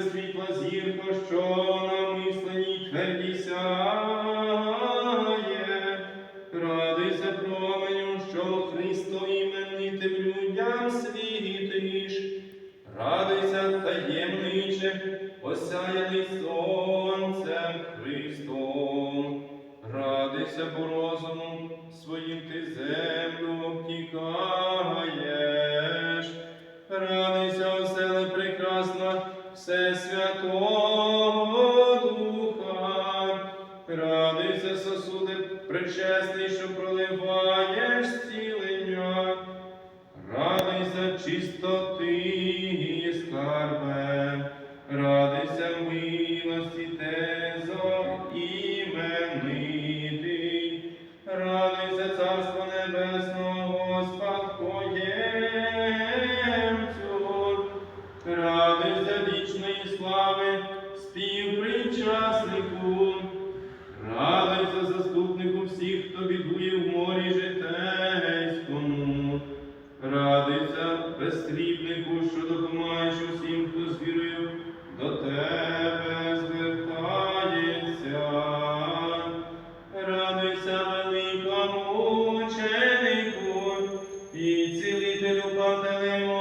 Світла зірко, що на мисленій тверді сяє. Радуйся, променю, що Христо іменитим людям світиш. Радуйся, таємниче, осяяний сонцем Христом. Радуйся, бо розумом своїм ти землю обтікаєш. Все святого Духа. Радуйся, сосуди пречесний, що проливаєш зцілення. Радуйся, чистоти, і скарбе, радуйся милості тезо Слави спів причаснику, радуйся заступнику всіх, хто бідує в морі житейському, радуйся безстрібнику, що допомагаєш усім, хто з вірою до тебе звертається, радуйся великому ученику і цілителю Пантелеймону,